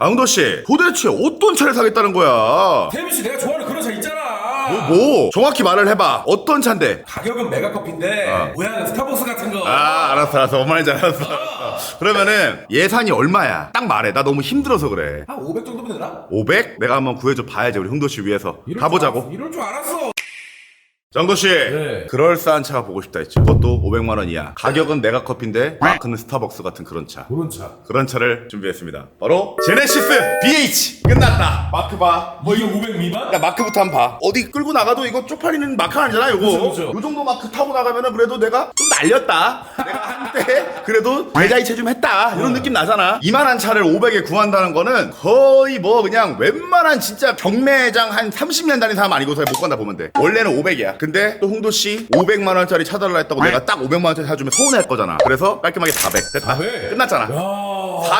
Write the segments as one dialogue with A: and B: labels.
A: 앙도 씨, 도대체 어떤 차를 사겠다는 거야?
B: 태민 씨 내가 좋아하는 그런 차 있잖아.
A: 뭐, 뭐? 정확히 말을 해봐. 어떤 차인데?
B: 가격은 메가커피인데 모양은 스타벅스 같은 거.
A: 아, 알았어, 알았어. 뭔 말인지 알았어. 그러면은 예산이 얼마야? 딱 말해. 나 너무 힘들어서 그래.
B: 한 500 정도면 되나?
A: 500? 내가 한번 구해줘 봐야지 우리 흥도 씨 위해서.
B: 이럴 줄
A: 가보자고.
B: 알았어, 이럴 줄 알았어.
A: 정도 씨,
B: 네.
A: 그럴싸한 차가 보고 싶다 했지. 그것도 500만 원이야. 가격은 메가커피인데 마크는 스타벅스 같은 그런 차.
B: 그런 차.
A: 그런 차를 준비했습니다. 바로 제네시스 BH 끝났다. 마크 봐.
B: 뭐 이게 500 미만?
A: 야 마크부터 한번 봐. 어디 끌고 나가도 이거 쪽팔리는 마크 아니잖아, 이거.
B: 그쵸, 그쵸.
A: 요 정도 마크 타고 나가면은 그래도 내가 좀 날렸다. 내가 한때 그래도 대자이체 좀 했다. 이런 느낌 나잖아. 이만한 차를 500에 구한다는 거는 거의 뭐 그냥 웬만한 진짜 경매장 한 30년 다닌 사람 아니고서 못 간다 보면 돼. 원래는 500이야. 근데 또 홍도 씨 500만 원짜리 차달라 했다고 내가 딱 500만 원짜리 사주면 서운할 거잖아. 그래서 깔끔하게 400. 됐다.
B: 400?
A: 끝났잖아.
B: 야.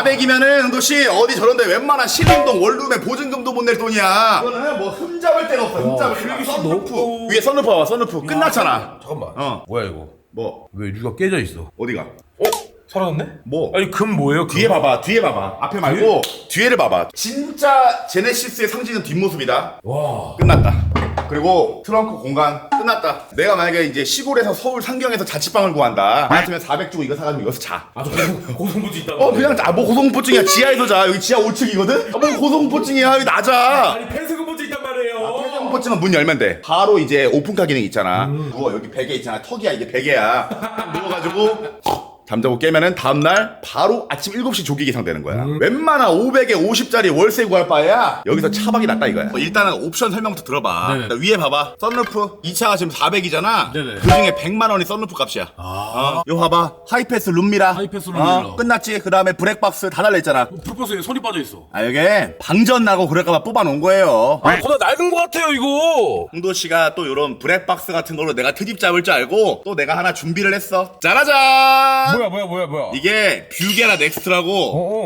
A: 400이면은 흥도 씨 어디 저런데 웬만한 신림동 원룸에 보증금도 못 낼 돈이야. 이거는 뭐 흠잡을 데가 없어. 흠잡을 데가.
B: 필기
A: 썬루프. 위에 썬루프 봐봐. 썬루프 끝났잖아.
B: 잠깐만.
A: 어.
B: 뭐야 이거?
A: 뭐
B: 왜 유가 깨져 있어?
A: 어디가?
B: 어? 사라졌네?
A: 뭐?
B: 아니 금 뭐예요? 금?
A: 뒤에 봐봐. 뒤에 봐봐. 앞에 말고 뒤에를 봐봐. 진짜 제네시스의 상징은 뒷모습이다.
B: 와.
A: 끝났다. 그리고 트렁크 공간 끝났다. 내가 만약에 이제 시골에서 서울 상경에서 자취방을 구한다. 같으면 400 주고 이거 사가지고 여기서 자.
B: 고성- 고성부지 있다고.
A: 어 그냥 자. 뭐 고성포증이야. 지하에서 자. 여기 지하 5층이거든. 아, 뭐 고성포증이야. 여기 낮아.
B: 아니 폐쇄금부지 있단 말이에요.
A: 폐쇄공포증은 문 열면 돼. 바로 이제 오픈카 기능 있잖아. 누워 여기 베개 있잖아. 턱이야 이게 베개야. 누워가지고 잠자고 깨면은 다음날 바로 아침 7시 조기 기상 되는 거야. 웬만한 500에 50짜리 월세 구할 바에야 여기서 차박이 낫다 이거야. 어, 일단은 옵션 설명부터 들어봐.
B: 네네.
A: 자, 위에 봐봐. 썬루프 이 차가 지금 400이잖아.
B: 네네.
A: 그 중에 100만 원이 썬루프 값이야. 어, 요 봐봐. 하이패스 룸미라.
B: 하이패스 룸미라.
A: 어, 끝났지. 그 다음에 브렉박스 다 달려있잖아.
B: 풀버스에 손이 빠져 있어.
A: 아 이게 방전 나고 그럴까봐 뽑아놓은 거예요.
B: 아, 보다 낡은 것 같아요 이거.
A: 홍도 씨가 또 이런 브렉박스 같은 걸로 내가 트집 잡을 줄 알고 또 내가 하나 준비를 했어. 짜라잔!
B: 뭐야 뭐야 뭐야 뭐야.
A: 이게 뷰게라 넥스트라고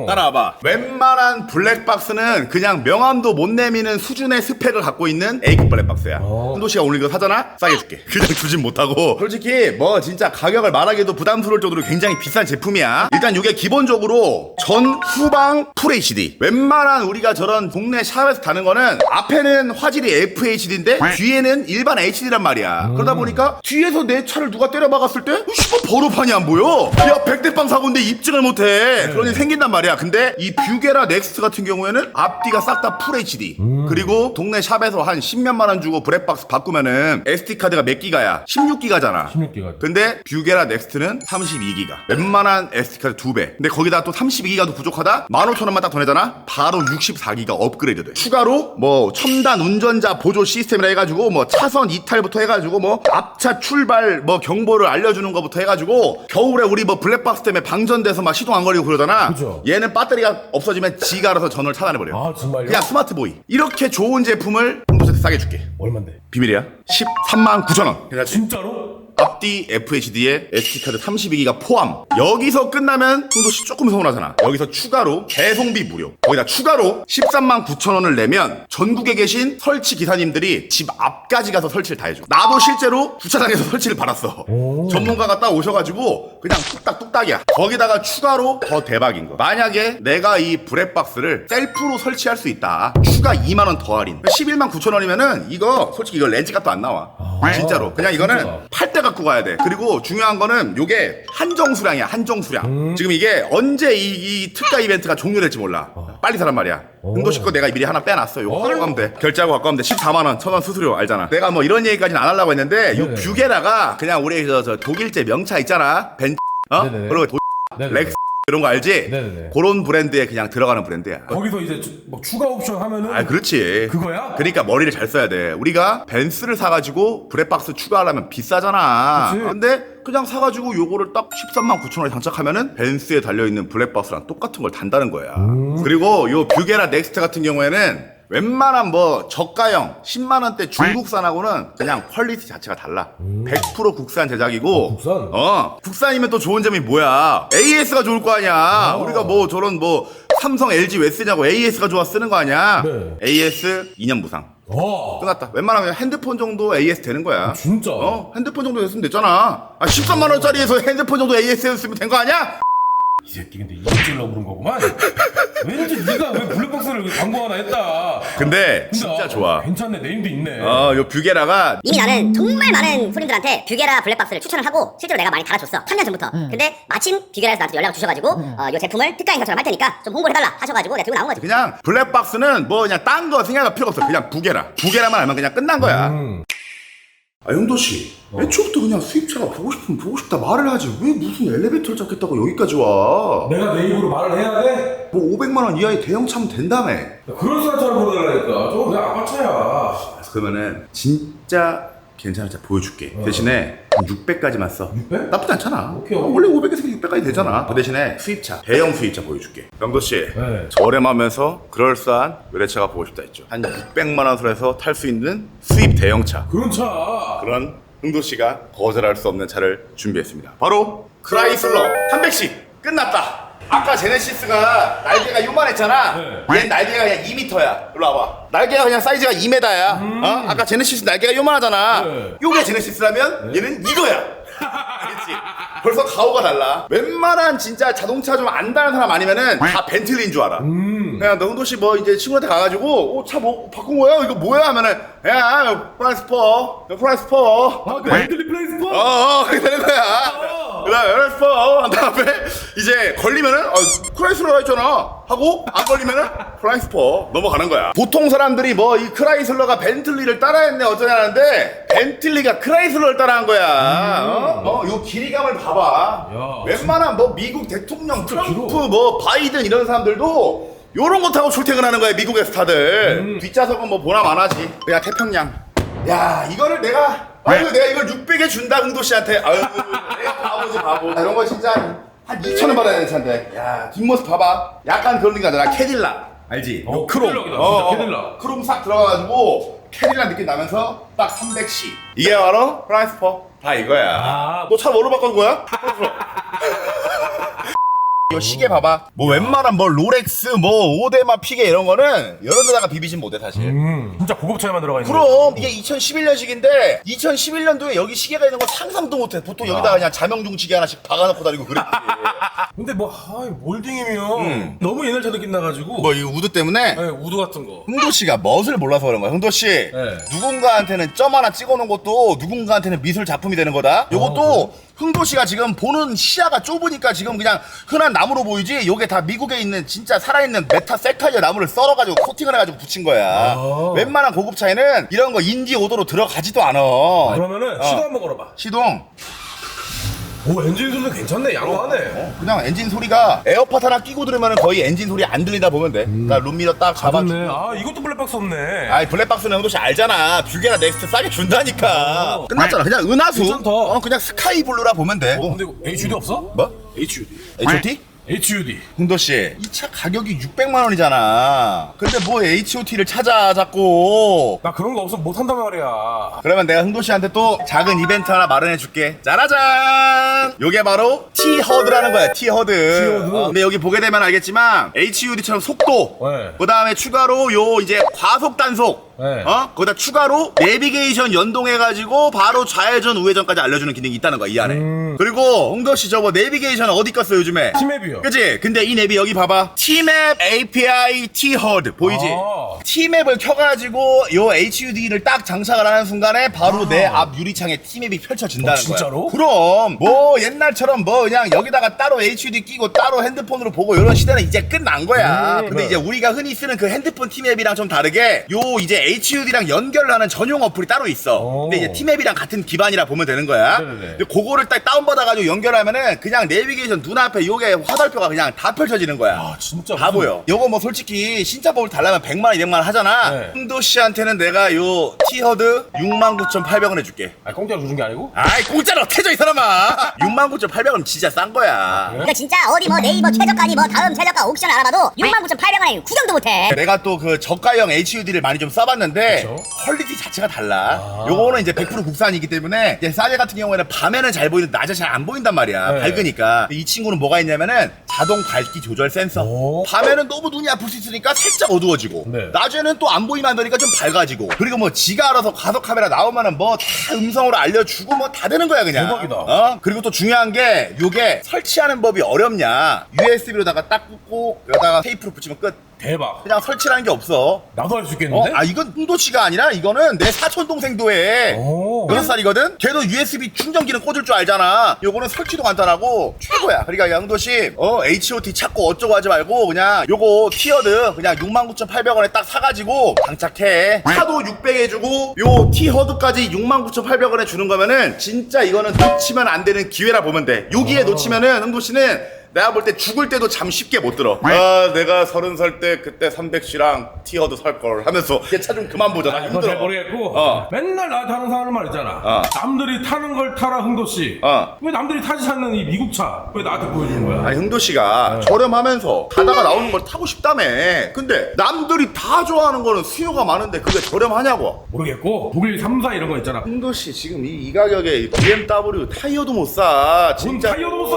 B: 어어.
A: 따라와봐. 웬만한 블랙박스는 그냥 명함도 못 내미는 수준의 스펙을 갖고 있는 A급 블랙박스야.
B: 어.
A: 홍도 씨가 오늘 이거 사잖아? 싸게 줄게. 그냥 주진 못하고. 솔직히 뭐 진짜 가격을 말하기도 부담스러울 정도로 굉장히 비싼 제품이야. 일단 이게 기본적으로 전 후방 풀 HD. 웬만한 우리가 저런 동네 샵에서 다는 거는 앞에는 화질이 FHD인데 뒤에는 일반 HD란 말이야. 그러다 보니까 뒤에서 내 차를 누가 때려 박았을 때 슈퍼 버로판이 안 보여. 야 백대빵 사고인데 입증을 못해. 그런 일이 생긴단 말이야. 근데 이 뷰게라 넥스트 같은 경우에는 앞뒤가 싹 다 풀 HD. 그리고 동네 샵에서 한 10몇만 원 주고 브렉박스 바꾸면은 SD 카드가 몇 기가야? 16기가잖아.
B: 16기가.
A: 근데 뷰게라 넥스트는 32기가. 웬만한 SD 카드 두 배. 근데 거기다 또 32기가도 부족하다? 15,000원만 딱 더 내잖아? 바로 64기가 업그레이드 돼. 추가로 뭐 첨단 운전자 보조 시스템이라 해가지고 뭐 차선 이탈부터 해가지고 뭐 앞차 출발 뭐 경보를 알려주는 것부터 해가지고 겨울에 우리 뭐 블랙박스 때문에 방전돼서 막 시동 안 걸리고 그러잖아.
B: 그죠.
A: 얘는 배터리가 없어지면 지가 알아서 전원을 차단해버려.
B: 아 정말요?
A: 그냥 스마트 보이. 이렇게 좋은 제품을 홍보세트 싸게 줄게.
B: 얼만데?
A: 비밀이야. 13만 9천 원. 괜찮지?
B: 진짜로?
A: 앞뒤 FHD에 SD카드 32기가 포함. 여기서 끝나면 흥도씨 조금 서운하잖아. 여기서 추가로 배송비 무료. 거기다 추가로 13만 9천 원을 내면 전국에 계신 설치 기사님들이 집 앞까지 가서 설치를 다 해줘. 나도 실제로 주차장에서 설치를 받았어. 전문가가 딱 오셔가지고 그냥 뚝딱 뚝딱이야. 거기다가 추가로 더 대박인 거. 만약에 내가 이 브렉박스를 셀프로 설치할 수 있다. 추가 2만 원 더 할인. 11만 9천 원이면은 이거 솔직히 이거 렌즈 값도 안 나와. 진짜로. 그냥 이거는. 팔 때 갖고 가야 돼. 그리고 중요한 거는 요게 한정 수량이야. 한정 수량.
B: 음.
A: 지금 이게 언제 이, 이 특가 이벤트가 종료될지 몰라. 빨리 사란 말이야. 흥도씨 거 내가 미리 하나 빼놨어. 요거
B: 어.
A: 갖고 가면 돼. 결제하고 갖고 가면 돼. 14만 원, 천 원 수수료 알잖아. 내가 뭐 이런 얘기까지는 안 하려고 했는데 요
B: 네네.
A: 뷰게라가 그냥 우리 저, 저 독일제 명차 있잖아. 벤 어?
B: 네네네.
A: 그리고 도,
B: 네네.
A: 렉스 이런 거 알지?
B: 네네네.
A: 그런 브랜드에 그냥 들어가는 브랜드야.
B: 거기서 이제 주- 뭐 추가 옵션 하면은
A: 아, 그렇지.
B: 그거야?
A: 그러니까 머리를 잘 써야 돼. 우리가 벤스를 사가지고 브레박스 추가하려면 비싸잖아.
B: 그치.
A: 근데 그냥 사가지고 요거를 딱 13만 9천 원에 장착하면은 벤스에 달려있는 블랙박스랑 똑같은 걸 단다는 거야.
B: 음.
A: 그리고 요 뷰게라 넥스트 같은 경우에는 웬만한 뭐 저가형 10만 원대 중국산하고는 그냥 퀄리티 자체가 달라. 100% 국산 제작이고.
B: 음. 국산?
A: 어. 국산이면 또 좋은 점이 뭐야? AS가 좋을 거 아니야.
B: 어.
A: 우리가 뭐 저런 뭐 삼성, LG 왜 쓰냐고 AS가 좋아 쓰는 거 아니야?
B: 네.
A: AS 2년 무상.
B: 와
A: 끝났다. 웬만하면 핸드폰 정도 AS 되는 거야.
B: 진짜?
A: 어? 핸드폰 정도 했으면 됐잖아. 아, 13만 원짜리에서 핸드폰 정도 AS 했으면 된 거 아니야?
B: 이 새끼 근데 이거 찔러 그런 거구만. 왠지 네가 왜 블랙박스를 광고 하나 했다.
A: 근데
B: 근데
A: 진짜
B: 아,
A: 좋아.
B: 괜찮네 네임도 있네.
A: 어, 요 뷰게라가
C: 이미 나는 정말 많은 손님들한테 뷰게라 블랙박스를 추천을 하고 실제로 내가 많이 달아줬어 3년 전부터 근데 마침 뷰게라에서 나한테 연락을 주셔가지고 어, 이 제품을 특가 행사처럼 할 테니까 좀 홍보를 해달라 하셔가지고 내가 들고 나온 거지
A: 그냥 블랙박스는 뭐 그냥 딴 거 생각할 필요가 없어. 그냥 부게라. 부게라만 알면 그냥 끝난 거야.
B: 음.
A: 아 형도 씨, 애초부터 그냥 수입차가 보고 싶으면 보고 싶다 말을 하지. 왜 무슨 엘리베이터를 잡겠다고 여기까지 와?
B: 내가 내 입으로 말을 해야 돼?
A: 뭐 500만 원 이하의 대형 차면 된다며.
B: 그런 사람처럼 보내달라니까. 저거 그냥 아파차야.
A: 그러면은 진짜 괜찮은 차 보여줄게. 대신에 600까지만 써.
B: 600?
A: 나쁘지 않잖아.
B: 오케이,
A: 어,
B: 오케이.
A: 원래 500에서 600까지 되잖아. 그 대신에 수입차, 대형 수입차 보여줄게. 영도 씨,
B: 네.
A: 저렴하면서 그럴싸한 외래차가 보고 싶다 했죠. 한 600만 원 선에서 탈 수 있는 수입 대형차.
B: 그런 차.
A: 그런 흥도 씨가 거절할 수 없는 차를 준비했습니다. 바로 크라이슬러 300씩 끝났다. 아까 제네시스가 날개가 요만했잖아.
B: 네.
A: 얘 날개가 그냥 2m야. 일로 와봐. 날개가 그냥 사이즈가 2m야. 어? 아까 제네시스 날개가 요만하잖아.
B: 네.
A: 요게 제네시스라면 얘는 이거야. 벌써 가오가 달라. 웬만한 진짜 자동차 좀 안다는 사람 아니면은 다 벤틀리인 줄 알아.
B: 음.
A: 그냥 너 흥도 씨 뭐 이제 친구한테 가가지고 어, 차뭐 바꾼 거야? 이거 뭐야? 하면은 야 프라이스퍼 프라이스퍼
B: 아, 그 벤틀리 플레이스 포?
A: 어 어 그렇게 되는 거야 그다음에 프라이스퍼 한 다음에 이제 걸리면은 어, 크라이슬러가 있잖아. 하고 안 걸리면은 프라이스퍼 넘어가는 거야. 보통 사람들이 뭐 이 크라이슬러가 벤틀리를 따라했네 어쩌냐는데 벤틀리가 크라이슬러를 따라한 거야. 어? 어, 요 길이감을 봐봐.
B: 야,
A: 웬만한 뭐 미국 대통령 트럼프
B: 길어.
A: 뭐 바이든 이런 사람들도 요런 거 타고 출퇴근하는 거야 미국의 스타들. 뒷좌석은 뭐 보나 마나지. 그냥 태평양. 야 이거를 내가 아유 내가 이걸 600에 준다 응도 씨한테. 아유 내가 바보지 바보. 이런 거 진짜 한 2천 원 받아야 되는 차인데. 야 뒷모습 봐봐. 약간 그런 느낌 나잖아 캐딜락 알지?
B: 어,
A: 요 크롬.
B: 캐딜락이다, 진짜 캐딜락.
A: 크롬 싹 들어가가지고 캐딜락 느낌 나면서 딱 300C 이게 바로 프라이스퍼. 다 이거야.
B: 아.
A: 너 차 뭐로 바꾼 거야? 이거 시계 봐봐. 뭐 웬만한 뭐 롤렉스, 뭐 오데마 피게 이런 거는 이런 데다가 비비진 못해 사실.
B: 음. 진짜 고급 차에만 들어가 있는
A: 그럼 이게 2011년식인데 2011년도에 여기 시계가 있는 거 상상도 못해. 보통 여기다가 그냥 자명종 시계 하나씩 박아놓고 다니고 그랬지.
B: 근데 뭐 하이 몰딩이면 너무 옛날 차 느낌 나가지고
A: 뭐 이 우드 때문에
B: 네, 우드 같은 거
A: 흥도 씨가 멋을 몰라서 그런 거야. 흥도 씨, 누군가한테는 점 하나 찍어놓은 것도 누군가한테는 미술 작품이 되는 거다. 요것도 흥도 씨가 지금 보는 시야가 좁으니까 지금 그냥 흔한 나무로 보이지. 요게 다 미국에 있는 진짜 살아있는 메타 셀카이어 나무를 썰어가지고 코팅을 해가지고 붙인 거야.
B: 아.
A: 웬만한 고급 차에는 이런 거 인디 오도로 들어가지도 않아.
B: 그러면은
A: 어.
B: 시도 한번 걸어봐
A: 시동.
B: 오 엔진 소리 괜찮네 양호하네
A: 그냥 엔진 소리가 에어팟 하나 끼고 들으면 거의 엔진 소리 안 들리다 보면 돼. 그러니까 룸미러 딱 잡아주고.
B: 맞네 아 이것도 블랙박스 없네
A: 아이 블랙박스는 형도 씨 알잖아 뷰게나 넥스트 싸게 준다니까
B: 어.
A: 끝났잖아 그냥 은하수
B: 괜찮다.
A: 어 그냥 스카이 블루라 보면 돼
B: 어, 근데 이거 HUD 없어?
A: 뭐?
B: HUD
A: H.O.T?
B: HUD
A: 흥도씨 이 차 가격이 600만 원이잖아. 근데 뭐 H.O.T를 찾아 자꾸
B: 나 그런 거 없으면 못한단 말이야.
A: 그러면 내가 흥도 씨한테 또 작은 이벤트 하나 마련해 줄게. 짜라잔! 요게 바로 T-HUD라는 거야 T-HUD
B: T-HUD.
A: 어, 근데 여기 보게 되면 알겠지만 HUD처럼 속도.
B: 네.
A: 그 다음에 추가로 요 이제 과속 단속
B: 네.
A: 어? 거기다 추가로 내비게이션 연동해가지고 바로 좌회전 우회전까지 알려주는 기능이 있다는 거야 이 안에
B: 음.
A: 그리고 흥도씨 저거 내비게이션 어디 껐어 요즘에
B: 티맵이요
A: 그치? 근데 이 앱이 여기 봐봐. T맵 API T-HUD 보이지?
B: 아.
A: T맵을 켜가지고 요 HUD를 딱 장착을 하는 순간에 바로 내앞 유리창에 T맵이 펼쳐진다는
B: 어,
A: 거야.
B: 진짜로?
A: 그럼 뭐 옛날처럼 뭐 그냥 여기다가 따로 HUD 끼고 따로 핸드폰으로 보고 이런 시대는 이제 끝난 거야.
B: 음,
A: 근데
B: 네.
A: 이제 우리가 흔히 쓰는 그 핸드폰 T맵이랑 좀 다르게 요 이제 HUD랑 연결을 하는 전용 어플이 따로 있어.
B: 오.
A: 근데 이제 T맵이랑 같은 기반이라 보면 되는 거야.
B: 네네네.
A: 근데 그거를 딱 다운받아가지고 연결하면은 그냥 내비게이션 눈앞에 요게 화살표가 그냥 다 펼쳐지는 거야.
B: 아 진짜
A: 다 보여. 요거 뭐 솔직히 신차법을 달라면 100만 원, 200만 원 하잖아.
B: 네.
A: 흥도 씨한테는 내가 요 티허드 69,800원 해줄게.
B: 아 공짜로 주는 게 아니고?
A: 아이 공짜로 어떻게 줘이 사람아. 69,800원 진짜 싼 거야.
C: 이거 진짜 어디 뭐 네이버 최저가니 뭐 다음 최저가 옥션 알아봐도 69,800원에 구경도 못해
A: 내가 또 그 저가형 HUD를 많이 좀 해봤는데
B: 그쵸?
A: 퀄리티 자체가 달라.
B: 아.
A: 요거는 이제 100% 국산이기 때문에 이제 싸제 같은 경우에는 밤에는 잘 보이는데 낮에 잘 안 보인단 말이야.
B: 네.
A: 밝으니까. 이 친구는 뭐가 있냐면은 자동 밝기 조절 센서.
B: 오.
A: 밤에는 너무 눈이 아플 수 있으니까 살짝 어두워지고
B: 네.
A: 낮에는 또 안 보이면 안 되니까 좀 밝아지고 그리고 뭐 지가 알아서 가속 카메라 나오면은 뭐 다 음성으로 알려주고 뭐 다 되는 거야 그냥
B: 대박이다.
A: 어? 그리고 또 중요한 게 요게 설치하는 법이 어렵냐 USB로다가 딱 꽂고 여기다가 테이프로 붙이면 끝
B: 대박.
A: 그냥 설치라는 게 없어
B: 나도 할 수
A: 어?
B: 있겠는데?
A: 아 이건 흥도치가 아니라 이거는 내 사촌 동생도 해
B: 오.
A: 여섯 살이거든? 걔도 USB 충전기는 꽂을 줄 알잖아. 요거는 설치도 간단하고 최고야. 그러니까 양도씨, 어, HOT 찾고 어쩌고 하지 말고 그냥 요거 티어드 그냥 69,800원에 딱 사가지고 장착해. 차도 600 해주고 요 티허드까지 69,800원에 주는 거면은 진짜 이거는 놓치면 안 되는 기회라 보면 돼. 여기에 놓치면은 흥도씨는 내가 볼 때 죽을 때도 잠 쉽게 못 들어. 아, 내가 서른 살 때 그때 300C랑 티허드 살걸 하면서 걔 차 좀 그만 보잖아.
B: 잘 모르겠고
A: 어.
B: 맨날 나한테 하는 사람 말 있잖아
A: 어.
B: 남들이 타는 걸 타라 흥도 씨.
A: 어.
B: 왜 남들이 타지 않는 이 미국 차 왜 나한테 보여주는 거야?
A: 아니 흥도 씨가 저렴하면서 가다가 나오는 걸 타고 싶다며. 근데 남들이 다 좋아하는 거는 수요가 많은데 그게 저렴하냐고.
B: 모르겠고 독일 3사 이런 거 있잖아
A: 흥도 씨 지금 이, 이 가격에 BMW 타이어도 못 사.
B: 돈
A: 진짜.
B: 타이어도 못 사!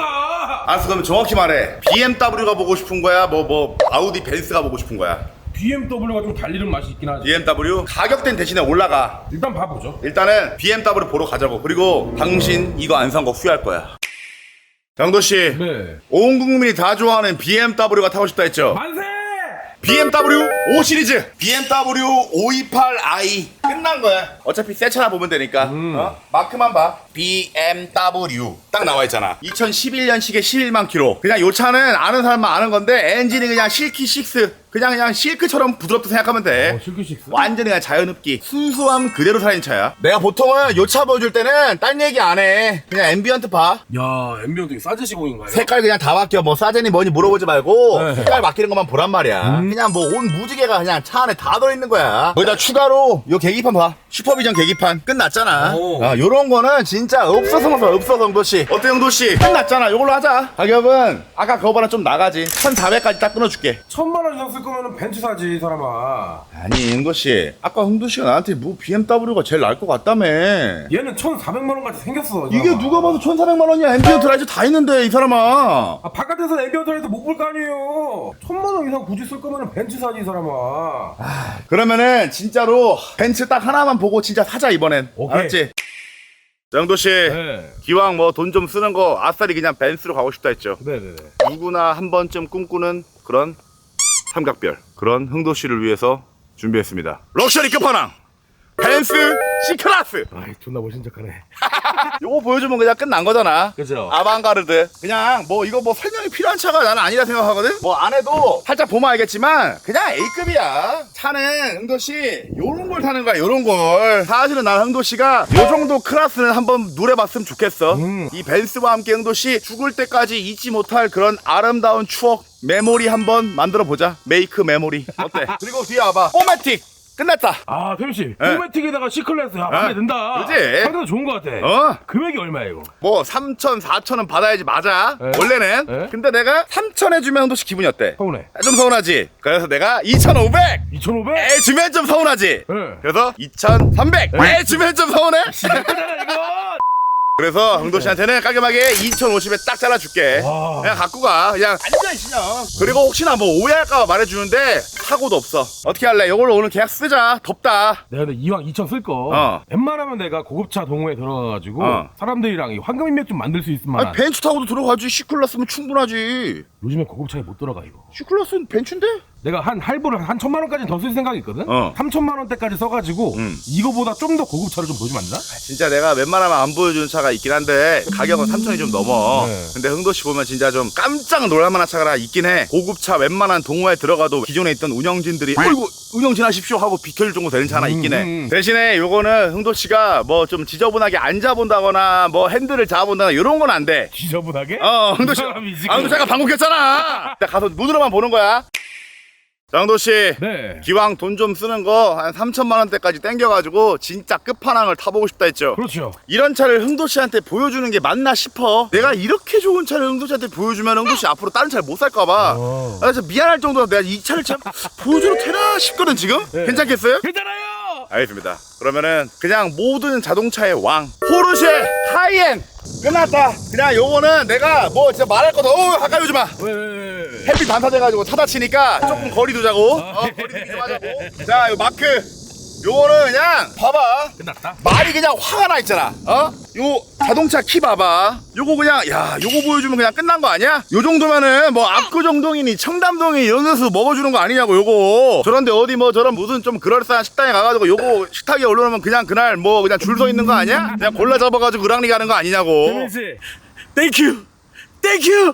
A: 알았어 그럼 정확히 말해. BMW가 보고 싶은 거야? 뭐 뭐 아우디 벤츠가 보고 싶은 거야?
B: BMW가 좀 달리는 맛이 있긴 하지
A: BMW 가격대는 대신에 올라가.
B: 일단 봐보죠
A: 일단은 BMW 보러 가자고. 그리고 당신 이거 안 산 거 후회할 거야. 장도 씨.
B: 네
A: 온 국민이 다 좋아하는 BMW가 타고 싶다 했죠?
B: 만세!
A: BMW 5 시리즈 BMW 528i 끝난 거야. 어차피 새 차나 보면 되니까. 어? 마크만 봐. BMW 딱 나와 있잖아. 2011년식에 11만 킬로 그냥 요 차는 아는 사람만 아는 건데 엔진이 그냥 실키 6 그냥 그냥 실크처럼 부드럽다 생각하면 돼.
B: 어, 실크식스?
A: 완전히 그냥 자연흡기. 순수함 그대로 살아있는 차야. 내가 보통은 요 차 보여줄 때는 딴 얘기 안해. 그냥 앰비언트 봐.
B: 야 엠비언 되게 싸제 시공인가요?
A: 색깔 그냥 다 바뀌어. 뭐 싸제니 뭐니 물어보지 말고
B: 네.
A: 색깔 바뀌는 것만 보란 말이야. 그냥 뭐 온 무지개가 그냥 차 안에 다 들어있는 거야. 거기다 추가로 요 계기판 봐 슈퍼비전 계기판 끝났잖아.
B: 오.
A: 아, 요런 거는 진짜 없어서 없어 없어서 형도씨 어때 형도씨? 끝났잖아. 요걸로 하자. 가격은 아까 그거보다 좀 나가지. 1400까지 딱 끊어줄게.
B: 천만 원 이상 쓸 거면 벤츠 사지 이 사람아.
A: 아니 형도씨. 아까 형도씨가 나한테 뭐 BMW가 제일 나을 것 같다며.
B: 얘는 1,400만 원까지 생겼어 이
A: 이게
B: 사람아.
A: 누가 봐도 1400만 원이야. 앰비언트 라이트 다 있는데 이 사람아.
B: 아 바깥에서 엠비언트라도 못볼 거 아니에요. 천만 원 이상 굳이 쓸 거면 벤츠 사지 이 사람아
A: 그러면은 진짜로 벤츠 딱 하나만 보고 진짜 사자 이번엔.
B: 오케이.
A: 알았지? 정도 씨
B: 네.
A: 기왕 뭐 돈 좀 쓰는 거 아싸리 그냥 벤츠로 가고 싶다 했죠?
B: 네네네.
A: 누구나 한 번쯤 꿈꾸는 그런 삼각별 그런 흥도 씨를 위해서 준비했습니다. 럭셔리 끝판왕 벤츠 C클래스!
B: 아이 존나 멋진 척하네
A: 요거 보여주면 그냥 끝난 거잖아.
B: 그죠.
A: 아방가르드. 그냥 뭐 이거 뭐 설명이 필요한 차가 나는 아니라 생각하거든. 뭐 안에도 살짝 보면 알겠지만 그냥 A급이야. 차는 흥도 씨 요런 걸 타는 거야 요런 걸. 사실은 나는 흥도 씨가 요 정도 클래스는 한번 누려봤으면 좋겠어.
B: 음.
A: 이 벤츠와 함께 흥도 씨 죽을 때까지 잊지 못할 그런 아름다운 추억 메모리 한번 만들어 보자. 메이크 메모리 어때? 그리고 뒤에 와봐. 포매틱 끝났다
B: 아 태민씨
A: 네.
B: 포매틱에다가 C클래스 야 마음에 든다
A: 그지?
B: 상태도 좋은 거 같아
A: 어
B: 금액이 얼마야 이거
A: 뭐 3천 4천은 받아야지 맞아
B: 네.
A: 원래는
B: 네.
A: 근데 내가 3천 해주면 흥도씨 기분이 어때?
B: 서운해
A: 아, 좀 서운하지. 그래서 내가 2,500
B: 2,500?
A: 에 주면 좀 서운하지.
B: 네.
A: 그래서 2,300 에 주면 좀 서운해.
B: 이거
A: 그래서 흥도 씨한테는 깔끔하게 2,050에 딱 잘라줄게.
B: 와.
A: 그냥 갖고 가. 그냥 앉아 있으냐. 그리고 혹시나 뭐 오해할까봐 말해주는데 사고도 없어. 어떻게 할래? 이걸로 오늘 계약 쓰자. 덥다.
B: 내가 근데 이왕 2천 쓸 거
A: 어.
B: 웬만하면 내가 고급차 동호회 들어가가지고
A: 어.
B: 사람들이랑 이 황금 인맥 좀 만들 수 있으면
A: 아니 벤츠 타고도 들어가지. C클래스면 충분하지.
B: 요즘에 고급차에 못 들어가 이거
A: C클래스는 벤츠인데?
B: 내가 한 할부를 한 천만 원까지 더 쓸 생각이 있거든
A: 어.
B: 3천만 원대까지 써가지고
A: 음.
B: 이거보다 좀 더 고급 차를 좀 보여주면 안 되나?
A: 진짜 내가 웬만하면 안 보여주는 차가 있긴 한데 가격은 3천이 좀 넘어
B: 네.
A: 근데 흥도씨 보면 진짜 좀 깜짝 놀랄만한 차가 있긴 해 고급차 웬만한 동호회 들어가도 기존에 있던 운영진들이 어이구 운영진 하십시오 하고 비켜줄 정도 되는 차 하나 있긴 해
B: 음, 음.
A: 대신에 요거는 흥도씨가 뭐 좀 지저분하게 앉아본다거나 뭐 핸들을 잡아본다거나 이런 건 안돼
B: 지저분하게?
A: 어 흥도씨 아 흥도씨 아까 방금 켰잖아 나 가서 눈으로만 보는 거야 자 흥도씨
B: 네
A: 기왕 돈 좀 쓰는 거 한 3천만 원대까지 땡겨가지고 진짜 끝판왕을 타보고 싶다 했죠
B: 그렇죠
A: 이런 차를 흥도 씨한테 보여주는 게 맞나 싶어. 내가 이렇게 좋은 차를 흥도 씨한테 보여주면 흥도 씨 앞으로 다른 차를 못 살까봐.
B: 어.
A: 아, 진짜 미안할 정도로 내가 이 차를 참 보여줘도 되나 싶거든 지금.
B: 네.
A: 괜찮겠어요?
B: 괜찮아요
A: 알겠습니다. 그러면은 그냥 모든 자동차의 왕 포르쉐 카이엔 끝났다. 그냥 요거는 내가 뭐 진짜 말할 거 너무 가까이 오지 마.
B: 왜, 왜, 왜, 왜.
A: 햇빛 반사돼가지고 차 다치니까 조금 거리 두자고. 어, 거리 두기 좀 하자고. 자, 요 마크. 요거는 그냥 봐봐.
B: 끝났다.
A: 말이 그냥 화가 나 있잖아. 어? 요 자동차 키 봐봐. 요거 그냥 야, 요거 보여주면 그냥 끝난 거 아니야? 요 정도면은 뭐 압구정동이니 청담동이 이런 데서 먹어주는 거 아니냐고 요거. 저런데 어디 뭐 저런 무슨 좀 그럴싸한 식당에 가가지고 요거 식탁에 올려놓으면 그냥 그날 뭐 그냥 줄 서 있는 거 아니야? 그냥 골라 잡아가지고 으랑리 가는 거 아니냐고.
B: 씨.
A: 땡큐 땡큐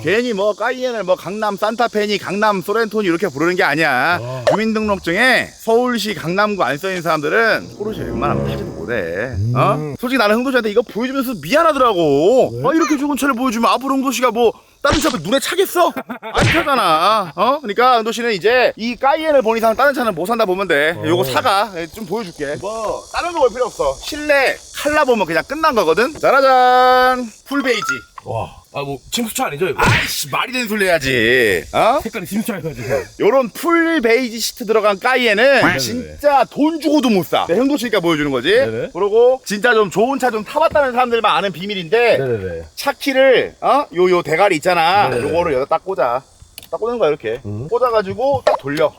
A: 괜히 뭐 까이엔을 뭐 강남 산타페니 강남 소렌토니 이렇게 부르는 게 아니야.
B: 와.
A: 주민등록증에 서울시 강남구 안 써있는 사람들은 포르쉐 웬만하면 타지도 못해. 어? 솔직히 나는 흥도씨한테 이거 보여주면서 미안하더라고. 아 이렇게 좋은 차를 보여주면 앞으로 흥도씨가 뭐 다른 차 앞에 눈에 차겠어? 안 차잖아. 어? 그러니까 흥도씨는 이제 이 까이엔을 본 이상 다른 차는 못 산다 보면 돼. 요거 사가. 예, 좀 보여줄게. 뭐 다른 거 볼 필요 없어. 실내 칼라 보면 그냥 끝난 거거든. 짜라잔! 풀베이지.
B: 와. 아, 뭐, 침수차 아니죠, 이거?
A: 아이씨 말이 되는 소리 해야지 어?
B: 색깔이 침수차여가지고.
A: 요런 풀 베이지 시트 들어간 까이에는
B: 네네.
A: 진짜 돈 주고도 못사 형도 씨니까 보여주는 거지
B: 네네.
A: 그리고 진짜 좀 좋은 차 좀 타봤다는 사람들만 아는 비밀인데
B: 네네네.
A: 차 키를 어? 요 요 대가리 있잖아
B: 네네.
A: 요거를 여기다 딱 꽂아 딱 꽂는 거야 이렇게
B: 음.
A: 꽂아가지고 딱 돌려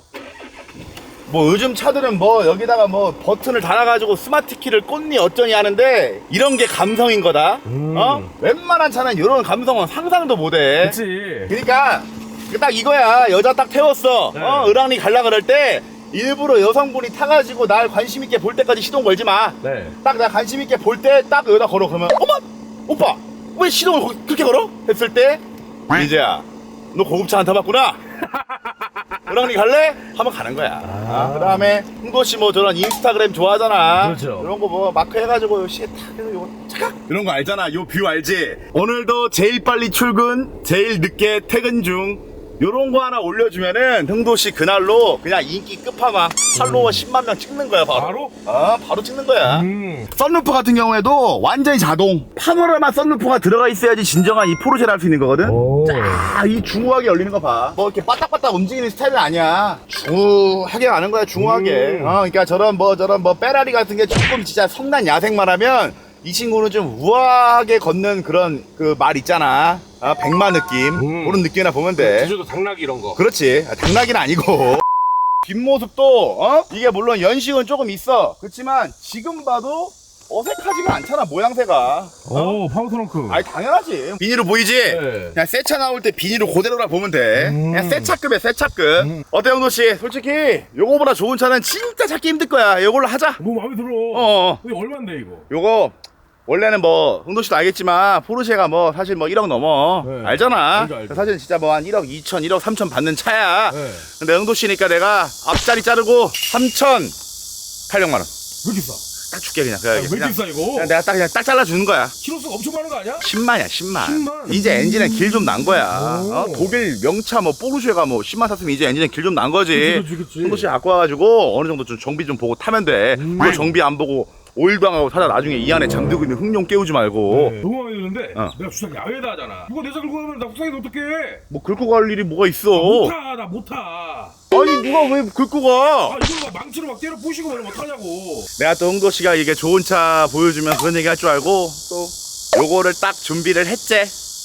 A: 뭐 요즘 차들은 뭐 여기다가 뭐 버튼을 달아가지고 스마트 키를 꽂니 어쩌니 하는데 이런 게 감성인 거다.
B: 음.
A: 어? 웬만한 차는 이런 감성은 상상도 못해.
B: 그치.
A: 그러니까 딱 이거야. 여자 딱 태웠어.
B: 네.
A: 어? 으랑이 갈라 그럴 때 일부러 여성분이 타가지고 날 관심 있게 볼 때까지 시동 걸지 마딱
B: 네.
A: 내가 관심 있게 볼 때 딱 여기다 걸어. 그러면 어머 오빠! 왜 시동을 거기 그렇게 걸어? 했을 때 이제야 너 고급차 안 타봤구나 으랑이 갈래? 하면 가는 거야. 아, 그 다음에 흥도 씨 뭐 저런 인스타그램 좋아하잖아.
B: 그렇죠.
A: 이런 거 뭐 마크 해가지고 시에 탁 해서 요거 착각! 이런 거 알잖아. 요 뷰 알지? 오늘도 제일 빨리 출근 제일 늦게 퇴근 중 요런 거 하나 올려주면은 흥도씨 그날로 그냥 인기 끝판왕 팔로워 10만 명 찍는 거야 바로
B: 바로?
A: 아 바로 찍는 거야
B: 음.
A: 썬루프 같은 경우에도 완전히 자동 파노라마 썬루프가 들어가 있어야지 진정한 이 포르쉐를 할 수 있는 거거든
B: 오.
A: 아, 이 중후하게 열리는 거 봐. 뭐 이렇게 빠딱빠딱 움직이는 스타일은 아니야. 중후하게 가는 거야, 중후하게.
B: 음.
A: 어, 그러니까 저런 뭐 저런 뭐 페라리 같은 게 조금 진짜 성난 야생만 하면 이 친구는 좀 우아하게 걷는 그런 그 말 있잖아. 아, 백마 느낌.
B: 음.
A: 그런 느낌이나 보면 돼.
B: 제주도 당나귀 이런 거.
A: 그렇지. 아, 당나귀는 아니고. 뒷모습도 어? 이게 물론 연식은 조금 있어. 그렇지만 지금 봐도 어색하지가 않잖아, 모양새가. 어?
B: 오, 파워 트렁크.
A: 아니 당연하지 비닐로 보이지?
B: 네.
A: 그냥 새 차 나올 때 비닐로 그대로라 보면 돼
B: 음.
A: 그냥 새 차급이야 새 차급
B: 음.
A: 어때 형도 씨 솔직히 요거보다 좋은 차는 진짜 찾기 힘들 거야 요걸로 하자
B: 뭐 마음에 들어.
A: 어.
B: 이게 얼마인데, 이거?
A: 요거 원래는 뭐 흥도 씨도 알겠지만 포르쉐가 뭐 사실 뭐 1억 넘어
B: 네.
A: 알잖아
B: 알죠, 알죠.
A: 사실 진짜 뭐 한 1억 2천 1억 3천 받는 차야
B: 네.
A: 근데 흥도 씨니까 내가 앞자리 자르고 3천 800만 원딱
B: 왜 이렇게 싸?
A: 줄게 그냥
B: 야,
A: 그냥,
B: 왜 이렇게 싸, 이거?
A: 그냥 내가 딱 그냥 딱 잘라주는 거야
B: 키로수가 엄청 많은 거 아니야?
A: 10만이야 10만.
B: 10만?
A: 이제 엔진에 길좀 난 거야
B: 오.
A: 어? 독일 명차 뭐 포르쉐가 뭐 10만 탔으면 이제 엔진에 길좀 난 거지
B: 그치, 그치, 그치.
A: 한도씩 갖고 와가지고 어느 정도 좀 정비 좀 보고 타면 돼
B: 음.
A: 그거 정비 안 보고 오일도 안 하고 타다 나중에 이 안에 잠들고 있는 흑룡 깨우지 말고
B: 네. 너무 마음에 드는데
A: 어.
B: 내가 주차장 야외다 하잖아. 이거 내차 긁고 가면 나 속상해서 어떡해?
A: 뭐 긁고 갈 일이 뭐가 있어
B: 못 타, 나 못 타.
A: 아니 누가 왜 긁고 가
B: 아, 이거 막 망치로 막 때려 부시고 말면 어떡하냐고.
A: 내가 또 흥도 씨가 이게 좋은 차 보여주면 그런 얘기 할 줄 알고 또 요거를 딱 준비를 했지.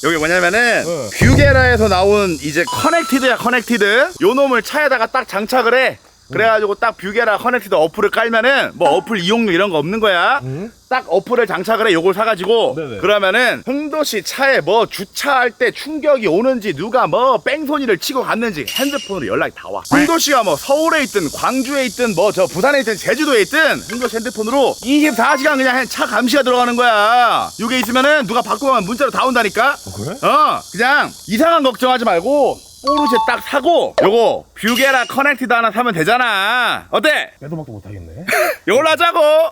A: 여기 뭐냐면은
B: 네.
A: 뷰게라에서 나온 이제 커넥티드야 커넥티드. 요 놈을 차에다가 딱 장착을 해. 그래가지고 딱 뷰게라 커넥티드 어플을 깔면은 뭐 어플 이용료 이런 거 없는 거야.
B: 응?
A: 딱 어플을 장착을 해 요걸 사가지고
B: 네네.
A: 그러면은 흥도씨 차에 뭐 주차할 때 충격이 오는지 누가 뭐 뺑소니를 치고 갔는지 핸드폰으로 연락이 다 와. 흥도씨가 뭐 서울에 있든 광주에 있든 뭐 저 부산에 있든 제주도에 있든 흥도씨 핸드폰으로 24시간 그냥 차 감시가 들어가는 거야. 요게 있으면은 누가 바꾸고 가면 문자로 다 온다니까.
B: 그래?
A: 어 그냥 이상한 걱정하지 말고 뽀르쉐 딱 사고 요거 뷰게라 커넥티드 하나 사면 되잖아. 어때?
B: 빼도 박도 못하겠네.
A: 이걸로 하자고.